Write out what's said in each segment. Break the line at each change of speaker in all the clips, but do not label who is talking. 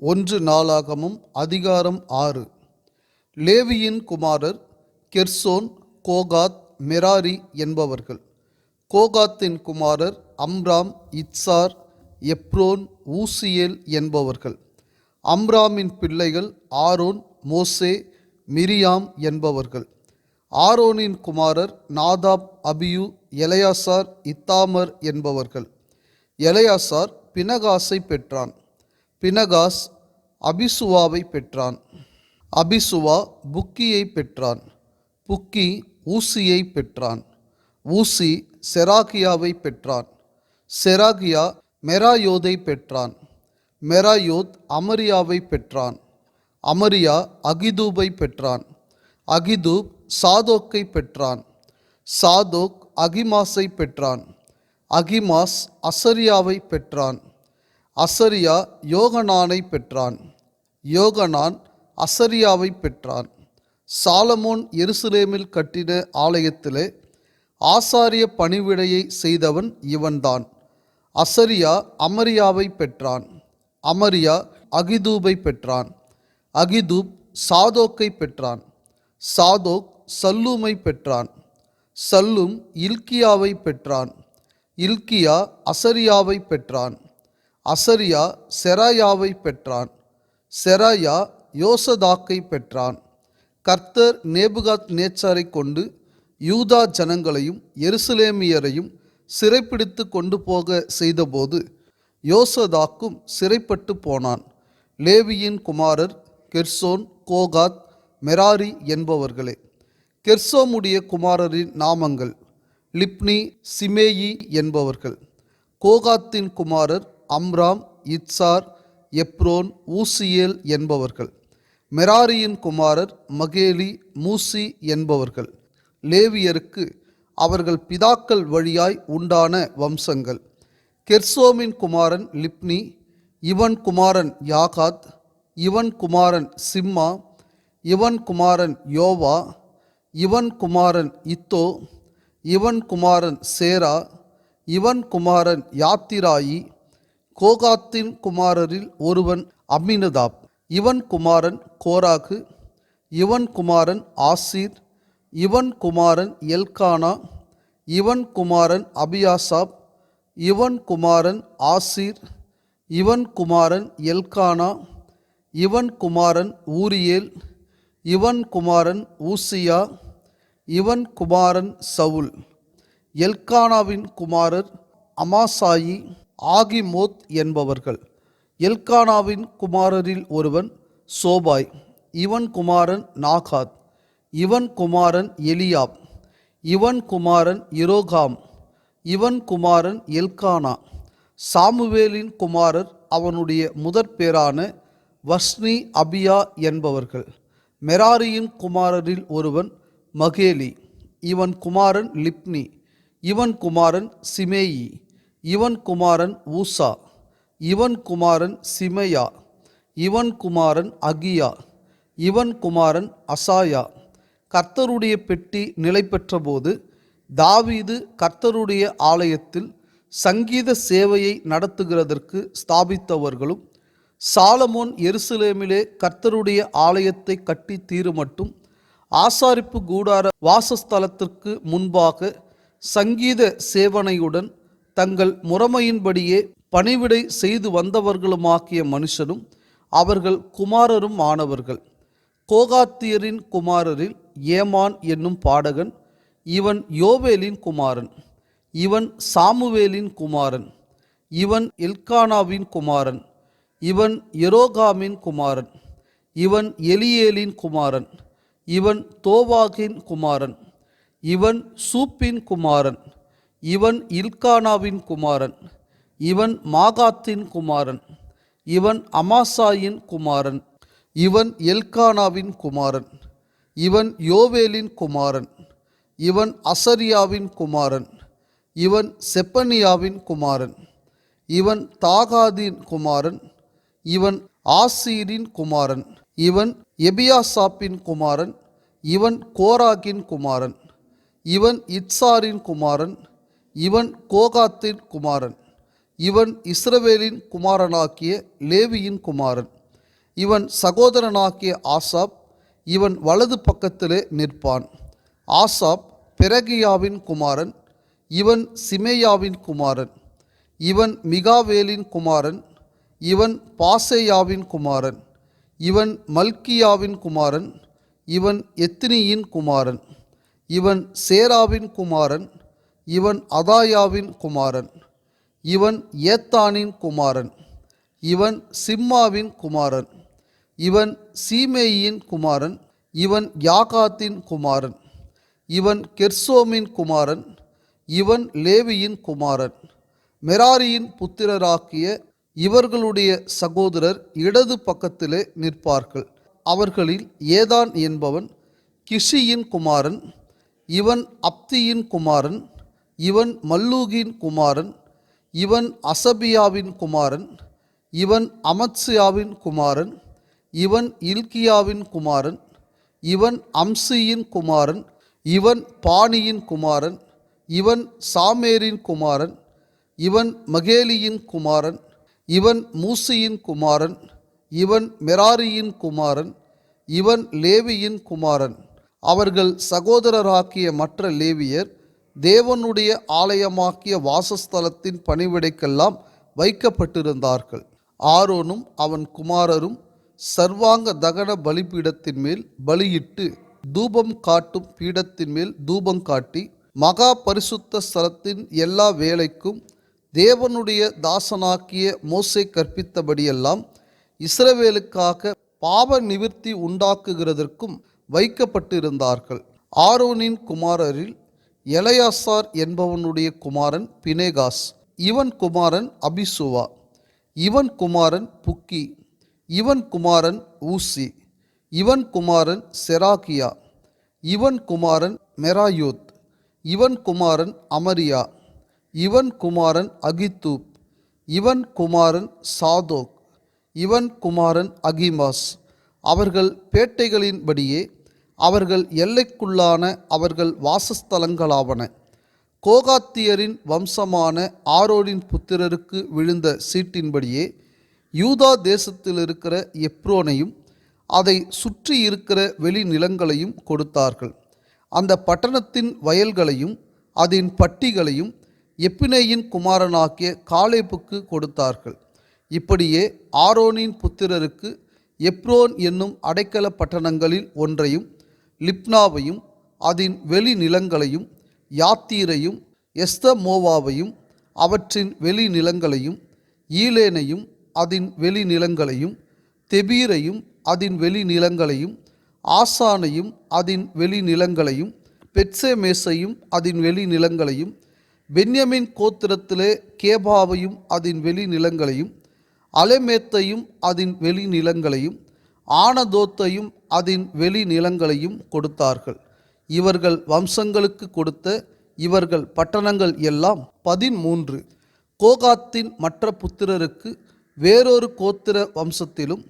ஒன்று நாளாகமும் அதிகாரம் ஆறு. லேவியின் குமாரர் கெர்சோன் கோகாத் மெராரி என்பவர்கள். கோகாத்தின் குமாரர் அம்ராம் இட்சார் எப்ரோன் ஊசியேல் என்பவர்கள். அம்ராமின் பிள்ளைகள் ஆரோன் மோசே மிரியாம் என்பவர்கள். ஆரோனின் குமாரர் நாதாப் அபியு எலையாசார் இத்தாமர் என்பவர்கள். எலையாசார் பினகாஸை பெற்றான். பினகாஸ் அபிசுவாவை பெற்றான். அபிசுவா புக்கியை பெற்றான். புக்கி ஊசியை பெற்றான். ஊசி செராகியாவை பெற்றான். செராகியா மெராயோதை பெற்றான். மெராயோத் அமரியாவை பெற்றான். அமரியா அகிதூபை பெற்றான். அகிதூப் சாதோக்கை பெற்றான். சாதோக் அகிமாஸை பெற்றான். அகிமாஸ் அசரியாவை பெற்றான். அசரியா யோகனானை பெற்றான். யோகனான் அசரியாவை பெற்றான். சாலமோன் எருசலேமில் கட்டின ஆலயத்திலே ஆசாரிய பணிவிடையை செய்தவன் இவன்தான். அசரியா அமரியாவை பெற்றான். அமரியா அகிதூபை பெற்றான். அகிதூப் சாதோக்கை பெற்றான். சாதோக் சல்லூமை பெற்றான். சல்லும் இல்கியாவை பெற்றான். இல்கியா அசரியாவை பெற்றான். அசரியா செராயாவை பெற்றான். செராயா யோசதாக்கை பெற்றான். கர்த்தர் நேபுகாத் நேச்சாரை கொண்டு யூதா ஜனங்களையும் எருசலேமியரையும் சிறைப்பிடித்து கொண்டு போக செய்தபோது யோசதாக்கும் சிறைப்பட்டு போனான். லேவியின் குமாரர் கெர்சோன் கோகாத் மெராரி என்பவர்களே கெர்சோமுடைய குமாரரின் நாமங்கள் லிப்னி சிமேயி என்பவர்கள். கோகாத்தின் குமாரர் அம்ராம் இட்சார் எப்ரோன் ஊசியேல் என்பவர்கள். மெராரியின் குமாரர் மகேலி மூசி என்பவர்கள். லேவியருக்கு அவர்கள் பிதாக்கள் வழியாய் உண்டான வம்சங்கள். கெர்சோமின் குமாரன் லிப்னி இவன் குமாரன் யாகாத் இவன் குமாரன் சிம்மா இவன் குமாரன் யோவா இவன் குமாரன் இத்தோ இவன் குமாரன் சேரா இவன் குமாரன் யாத்திராயி கோகாத்தின் குமாரரில் ஒருவன் அமினதாப் இவன் குமாரன் கோராகு. இவன் குமாரன் ஆசீர். இவன் குமாரன் எல்கானா இவன் குமாரன் அபியாசாப். இவன் குமாரன் ஆசீர். இவன் குமாரன் எல்கானா இவன் குமாரன் ஊரியேல். இவன் குமாரன் ஊசியா. இவன் குமாரன் சவுல். எல்கானாவின் குமாரர் அமாசாயி. ஆகிமோத் என்பவர்கள். எல்கானாவின் குமாரரில் ஒருவன் சோபாய் இவன் குமாரன் நாகாத் இவன் குமாரன் எலியாப் இவன் குமாரன் இரோகாம் இவன் குமாரன் எல்கானா. சாமுவேலின் குமாரர் அவனுடைய முதற் பேரான வஸ்னி அபியா என்பவர்கள். மெராரியின் குமாரரில் ஒருவன் மகேலி இவன் குமாரன் லிப்னி இவன் குமாரன் சிமேயி. இவன் குமாரன் ஊசா இவன் குமாரன் சிமையா இவன் குமாரன் அகியா இவன் குமாரன் அசாயா. கர்த்தருடைய பெட்டி நிலை பெற்றபோது தாவீது கர்த்தருடைய ஆலயத்தில் சங்கீத சேவையை நடத்துகிறதற்கு ஸ்தாபித்தவர்களும் சாலமோன் எருசலேமிலே கர்த்தருடைய ஆலயத்தை கட்டி தீருமட்டும் ஆசாரிப்பு கூடார வாசஸ்தலத்திற்கு முன்பாக சங்கீத சேவனையுடன் தங்கள் முறைமையின்படியே பணிவிடை செய்து வந்தவர்களுமாக்கிய மனுஷனும் அவர்கள் குமாரரும் ஆனவர்கள் கோகாத்தியரின் குமாரரில் ஏமான் என்னும் பாடகன் இவன் யோவேலின் குமாரன் இவன் சாமுவேலின் குமாரன் இவன் எல்கானாவின் குமாரன் இவன் எரோகாமின் குமாரன் இவன் எலியேலின் குமாரன் இவன் தோவாகின் குமாரன் இவன் சூப்பின் குமாரன் இவன் இல்கானாவின் குமாரன் இவன் மாகாத்தின் குமாரன் இவன் அமாசாயின் குமாரன் இவன் எல்கானாவின் குமாரன் இவன் யோவேலின் குமாரன் இவன் அசரியாவின் குமாரன் இவன் செப்பனியாவின் குமாரன் இவன் தாகாதின் குமாரன் இவன் ஆசீரின் குமாரன் இவன் எபியாசாப்பின் குமாரன் இவன் கோராகின் குமாரன் இவன் இட்சாரின் குமாரன் இவன் கோகாத்தின் குமாரன். இவன் இஸ்ரவேலின் குமாரனாகிய லேவியின் குமாரன். இவன் சகோதரனாகிய ஆசாப் இவன் வலது பக்கத்திலே நிற்பான். ஆசாப் பிரகியாவின் குமாரன் இவன் சிமேயாவின் குமாரன். இவன் மிகாவேலின் குமாரன் இவன் பாசேயாவின் குமாரன். இவன் மல்கியாவின் குமாரன் இவன் எத்தினியின் குமாரன். இவன் சேராவின் குமாரன் இவன் அதாயாவின் குமாரன். இவன் ஏத்தானின் குமாரன். இவன் சிம்மாவின் குமாரன். இவன் சீமேயின் குமாரன். இவன் யாகாத்தின் குமாரன். இவன் கெர்சோமின் குமாரன். இவன் லேவியின் குமாரன். மெராரியின் புத்திரராக்கிய இவர்களுடைய சகோதரர் இடது பக்கத்திலே நிற்பார்கள். அவர்களில் ஏதான் என்பவன் கிஷியின் குமாரன். இவன் அப்தியின் குமாரன். இவன் மல்லூகின் குமாரன் இவன் அசபியாவின் குமாரன் இவன் அமத்சியாவின் குமாரன் இவன் இல்கியாவின் குமாரன் இவன் அம்சியின் குமாரன் இவன் பாணியின் குமாரன் இவன் சாமேரின் குமாரன் இவன் மகேலியின் குமாரன் இவன் மூசியின் குமாரன் இவன் மெராரியின் குமாரன் இவன் லேவியின் குமாரன் அவர்கள் சகோதரராக்கிய மற்ற லேவியர் தேவனுடைய ஆலயமாக்கிய வாசஸ்தலத்தின் பணிவிடைக்கெல்லாம் வைக்கப்பட்டிருந்தார்கள். ஆரோனும் அவன் குமாரரும் சர்வாங்க தகன பலிபீடத்தின் மேல் பலியிட்டு தூபம் காட்டும் பீடத்தின் மேல் தூபம் காட்டி மகா பரிசுத்த ஸ்தலத்தின் எல்லா வேலைக்கும் தேவனுடைய தாசனாக்கிய மோசை கற்பித்தபடியெல்லாம் இஸ்ரவேலுக்காக பாவ நிவிற்த்தி உண்டாக்குகிறதற்கும் வைக்கப்பட்டிருந்தார்கள். ஆரோனின் குமாரரில் எலையாசார் என்பவனுடைய குமாரன் பினேகாஸ் இவன் குமாரன் அபிசுவா இவன் குமாரன் புக்கி இவன் குமாரன் ஊசி இவன் குமாரன் செராகியா இவன் குமாரன் மெராயூத் இவன் குமாரன் அமரியா இவன் குமாரன் அகித்தூப் இவன் குமாரன் சாதோக் இவன் குமாரன் அகிமாஸ். அவர்கள் பேட்டைகளின்படியே அவர்கள் எல்லைக்குள்ளான அவர்கள் வாசஸ்தலங்களாவன. கோகாத்தியரின் வம்சமான ஆரோனின் புத்திரருக்கு விழுந்த சீட்டின்படியே யூதா தேசத்தில் இருக்கிற எப்ரோனையும் அதை சுற்றி இருக்கிற வெளிநிலங்களையும் கொடுத்தார்கள். அந்த பட்டணத்தின் வயல்களையும் அதன் பட்டிகளையும் எப்பினேயின் குமாரனாகிய காலேப்புக்கு கொடுத்தார்கள். இப்படியே ஆரோனின் புத்திரருக்கு எப்ரோன் என்னும் அடைக்கல பட்டணங்களில் ஒன்றையும் லிப்னாவையும் அதன் வெளிநிலங்களையும் யாத்தீரையும் எஸ்தமோவாவையும் அவற்றின் வெளிநிலங்களையும் ஈலேனையும் அதன் வெளிநிலங்களையும் தெபீரையும் அதன் வெளிநிலங்களையும் ஆசானையும் அதன் வெளிநிலங்களையும் பெட்சேமேசையும் அதன் வெளிநிலங்களையும் பென்யமின் கோத்திரத்திலே கேபாவையும் அதன் வெளிநிலங்களையும் அலமேத்தையும் அதன் வெளிநிலங்களையும் ஆனதோத்தையும் அதன் வெளி நிலங்களையும் கொடுத்தார்கள். இவர்கள் வம்சங்களுக்கு கொடுத்த இவர்கள் பட்டணங்கள் எல்லாம் பதிமூன்று கோகாத்தின் மற்ற புத்திரருக்கு வேறொரு கோத்திர வம்சத்திலும்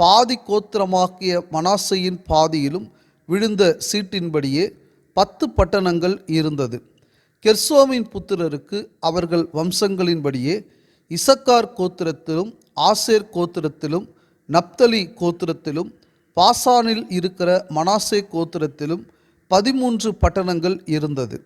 பாதி கோத்திரமாக்கிய மனாசையின் பாதியிலும் விழுந்த சீட்டின்படியே பத்து பட்டணங்கள் இருந்தது. கெர்சோமின் புத்திரருக்கு அவர்கள் வம்சங்களின்படியே இசக்கார் கோத்திரத்திலும் ஆசேர் கோத்திரத்திலும் நப்தலி கோத்திரத்திலும் பாசானில் இருக்கிற மனாசே கோத்திரத்திலும் பதிமூன்று பட்டணங்கள் இருந்தது.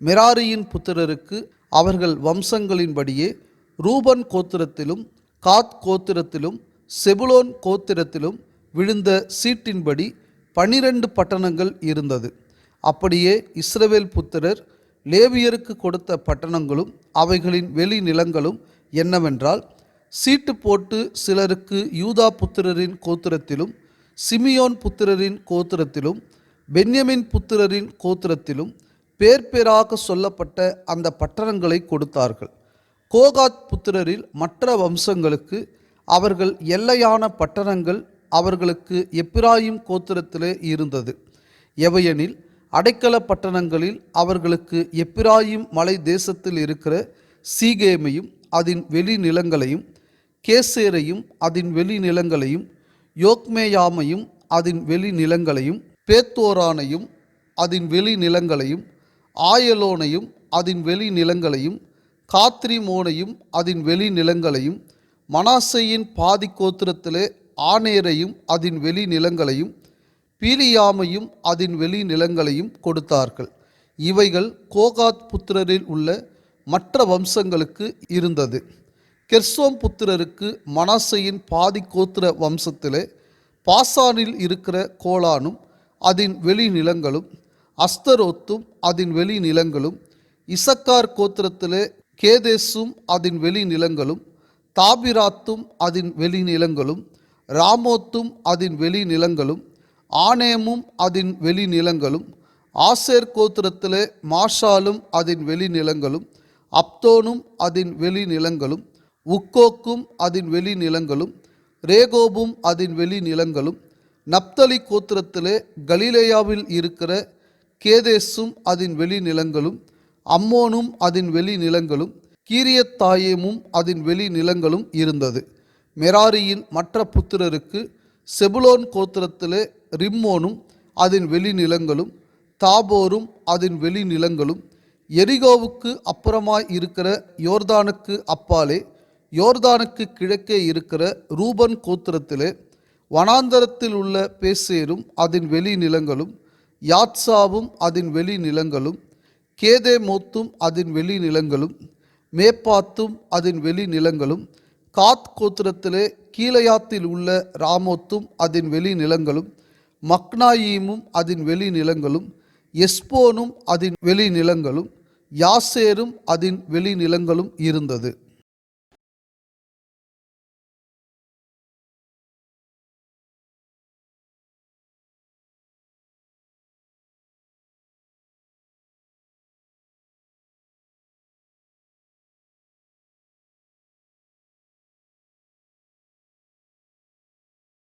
மெராரியின் புத்திரருக்கு அவர்கள் வம்சங்களின்படியே ரூபன் கோத்திரத்திலும் காத் கோத்திரத்திலும் செபுலோன் கோத்திரத்திலும் விழுந்த சீட்டின்படி பனிரெண்டு பட்டணங்கள் இருந்தது. அப்படியே இஸ்ரவேல் புத்திரர் லேவியருக்கு கொடுத்த பட்டணங்களும் அவைகளின் வெளிநிலங்களும் என்னவென்றால் சீட்டு போட்டு சிலருக்கு யூதா புத்திரரின் கோத்திரத்திலும் சிமியோன் புத்திரரின் கோத்திரத்திலும் பென்யமின் புத்திரரின் கோத்திரத்திலும் பேர் பேராக சொல்லப்பட்ட அந்த பட்டணங்களை கொடுத்தார்கள். கோகாத் புத்திரரில் மற்ற வம்சங்களுக்கு அவர்கள் எல்லையான பட்டணங்கள் அவர்களுக்கு எப்பிராயிம் கோத்திரத்திலே இருந்தது. எவையெனில் அடைக்கல பட்டணங்களில் அவர்களுக்கு எப்பிராயிம் மலை தேசத்தில் இருக்கிற சீகேமையும் அதன் வெளிநிலங்களையும் கேசேரையும் அதன் வெளிநிலங்களையும் யோக்மேயாமையும் அதன் வெளிநிலங்களையும் பேத்தோரானையும் அதன் வெளிநிலங்களையும் ஆயலோனையும் அதன் வெளிநிலங்களையும் காத்ரிமோனையும் அதன் வெளிநிலங்களையும் மனாசையின் பாதி கோத்திரத்திலே ஆனேரையும் அதன் வெளிநிலங்களையும் பீலியாமையும் அதன் வெளிநிலங்களையும் கொடுத்தார்கள். இவைகள் கோகாத் புத்திரரில் உள்ள மற்ற வம்சங்களுக்கு இருந்தது. கெர்சோம் புத்திரருக்கு மனாசையின் பாதி கோத்திர வம்சத்திலே பாசானில் இருக்கிற கோலானும் அதன் வெளிநிலங்களும் அஸ்தரோத்தும் அதன் வெளிநிலங்களும் இசக்கார் கோத்திரத்திலே கேதேசும் அதன் வெளிநிலங்களும் தாபிராத்தும் அதன் வெளிநிலங்களும் ராமோத்தும் அதன் வெளிநிலங்களும் ஆனேமும் அதன் வெளிநிலங்களும் ஆசேர் கோத்திரத்திலே மாஷாலும் அதன் வெளிநிலங்களும் அப்தோனும் அதன் வெளிநிலங்களும் உக்கோக்கும் அதன் வெளி நிலங்களும் ரேகோபும் அதன் வெளி நிலங்களும் நப்தலி கோத்திரத்திலே கலிலேயாவில் இருக்கிற கேதேசும் அதன் வெளி நிலங்களும் அம்மோனும் அதன் வெளி நிலங்களும் கீரியத்தாயேமும் அதன் வெளி நிலங்களும் இருந்தது. மெராரியின் மற்ற புத்திரருக்கு செபுலோன் கோத்திரத்திலே ரிம்மோனும் அதன் வெளி நிலங்களும் தாபோரும் அதன் வெளி நிலங்களும் எரிகோவுக்கு அப்புறமாய் இருக்கிற யோர்தானுக்கு அப்பாலே யோர்தானுக்கு கிழக்கே இருக்கிற ரூபன் கோத்திரத்திலே வனாந்தரத்தில் உள்ள பேசேரும் அதன் வெளி நிலங்களும் யாத்சாவும் அதன் வெளி நிலங்களும் கேதேமோத்தும் அதன் வெளி நிலங்களும் மேப்பாத்தும் அதன் வெளி நிலங்களும் காத் கோத்திரத்திலே கீழையாத்தில் உள்ள ராமோத்தும் அதன் வெளி நிலங்களும் மக்னாயீமும் அதன் வெளி நிலங்களும் எஸ்போனும் அதன் வெளி நிலங்களும் யாசேரும் அதன் வெளி நிலங்களும் இருந்தது.